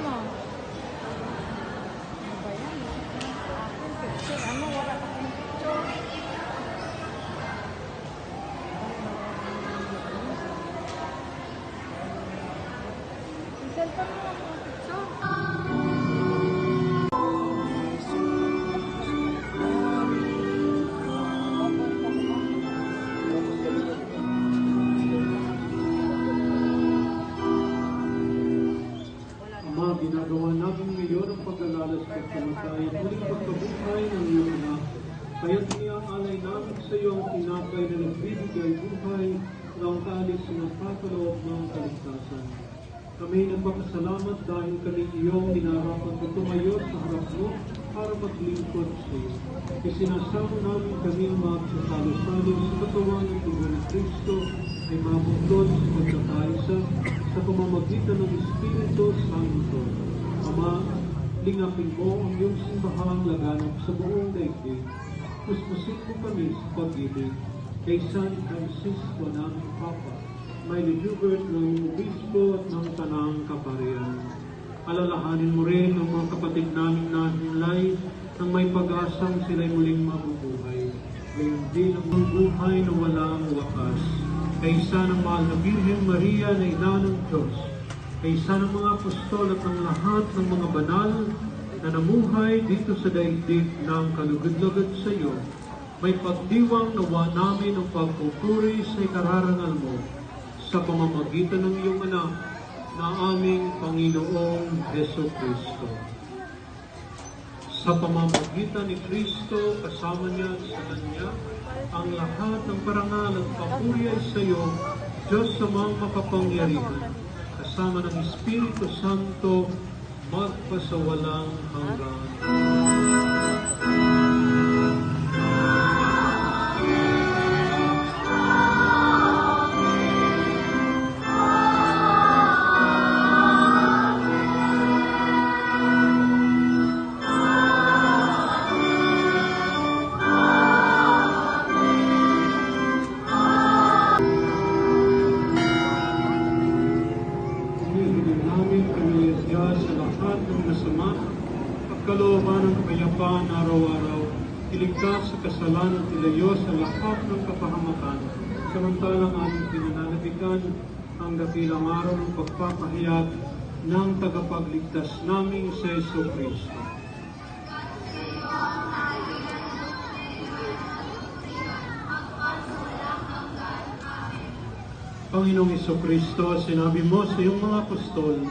mo. Tinapay na nagbibigay buhay na ang kalis na nagpapaloob ng kaligtasan. Kami nagpapasalamat dahil kami iyong ninarapat na tumayo sa harap mo para maglingkod sa iyo. Isinasama namin kami magsasalo-salo sa katawan ng dugo ni Kristo ay mabuntod sa pagkakaisa sa pamamagitan ng Espiritu Santo. Ama, lingapin mo ang iyong simbahang laganap sa buong daigdig. Puspusin mo kami sa pag-ibig kay San Francisco ng Papa, may Hubert ng Obispo at ng Tanang Kaparian. Alalahanin mo rin ang mga kapatid namin na hinlay nang may pag-asang sila'y muling mabubuhay. Gayon din ang buhay na walang wakas. Kaysa ng mahal na Birhen Maria na ina ng Diyos, kaysa ng mga apostol at ng lahat ng mga banal na namuhay dito sa daigdig ng kalugod-lugod sa iyo, may pagdiwang nawa namin ang pagpupuri sa ikararangal mo sa pamamagitan ng iyong anak na aming Panginoong Heso Kristo. Sa pamamagitan ni Kristo, kasama niya sa Kanya, ang lahat ng parangal at papuri ay sa iyo, Diyos sa mga makapangyarihan, kasama ng Espiritu Santo, magpasawalang hanggan. Hinihiling Samantalang aming pinananabikan ang dakilang araw ng pagpapahayag ng tagapagligtas naming sa Yeso Kristo. Panginoong Iso Kristo, sinabi mo sa iyong mga apostol,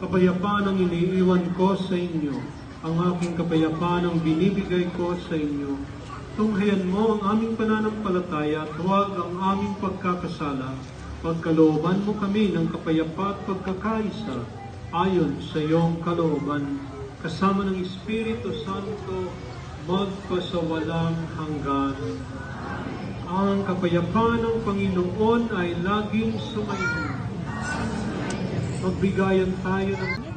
kapayapaan ang iniiwan ko sa inyo, ang aking kapayapaan ang binibigay ko sa inyo. Tunghayan mo ang aming pananampalataya at huwag ang aming pagkakasala. Pagkalooban mo kami ng kapayapa at pagkakaisa ayon sa iyong kalooban, kasama ng Espiritu Santo, magpasawalang hanggan. Ang kapayapaan ng Panginoon ay laging sumainyo. Magbigayan tayo ng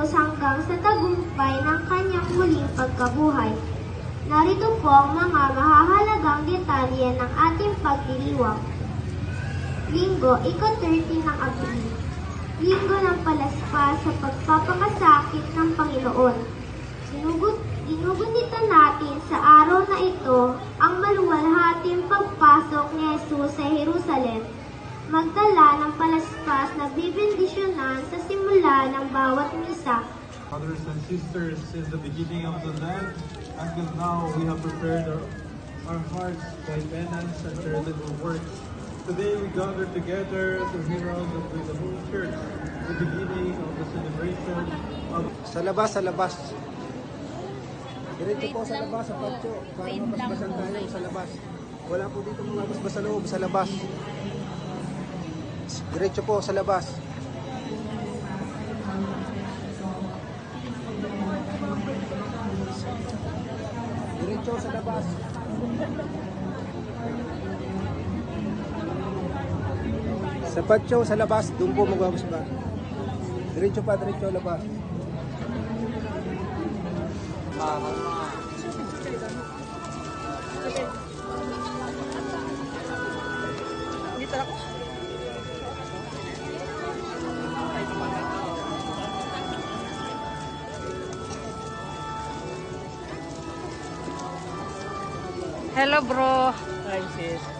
krus hanggang sa tagumpay ng kanyang muling pagkabuhay. Narito po ang mga mahahalagang detalye ng ating pagdiriwang. Linggo, ika-30 ng Abril. linggo ng palaspas sa pagpapakasakit ng Panginoon. Sinugot, ginugunita natin sa araw na ito ang maluwalhating pagpasok ni Jesus sa Jerusalem. Magdala ng palaspas na bibendisyonan sa simula ng bawat misa. Brothers and sisters, since the beginning of the Lent until now, we have prepared our, our hearts by penance and charitable works. Today we gather together to herald with the whole church the beginning of the celebration of Sa labas, sa labas. Diretso po sa labas, sa patio. Para mapasbasan tayo sa labas. Wala po dito mga basbas sa loob, sa labas. Diretso po sa labas. Diretso sa labas. Sa patio, sa labas, doon po magbabasbas. Diretso pa, diretso labas. Hello, bro. Hi, sis.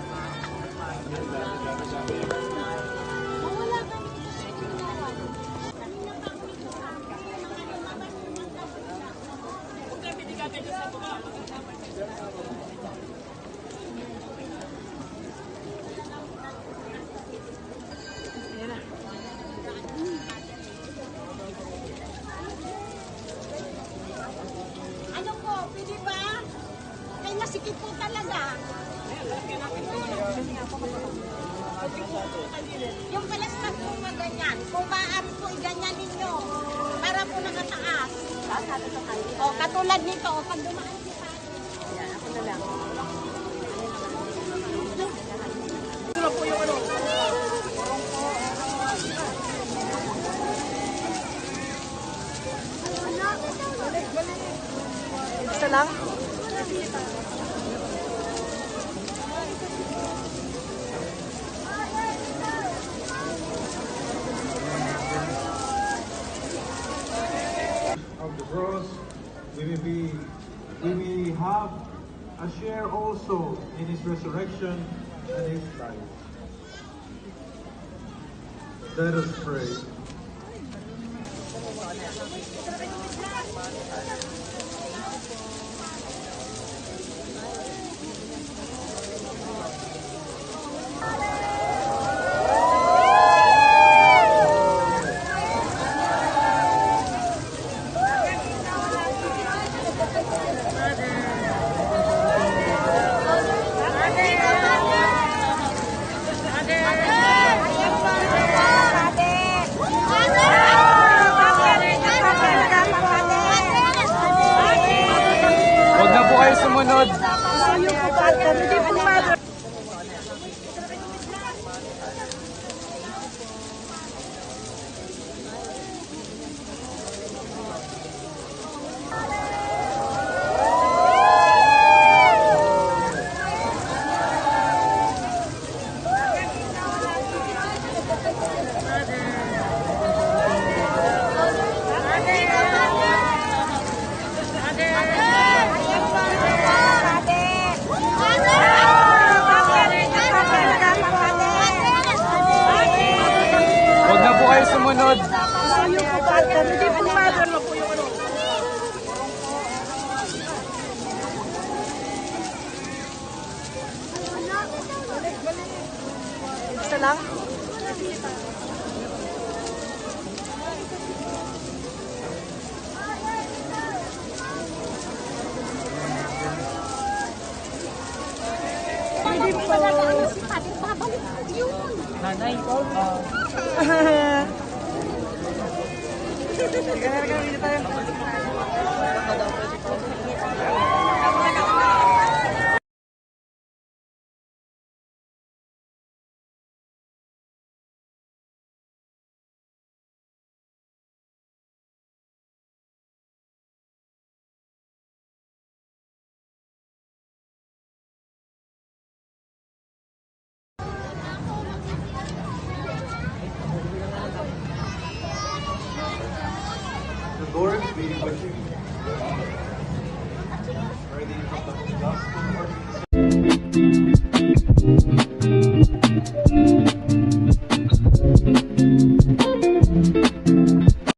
Ay, nasikip po talaga. Yung palaspas po na ganyan, kung maaari po iganyan ninyo, para po nakataas. O, katulad nito, pag dumaan si Pati. Isa lang? of the cross, we may be, we may have a share also in his resurrection and his life. Let us pray. Isa lang? Pwede po. Si Pati, babalik po yun. Nanay ko. Sige na, gawin tayo. Thank you.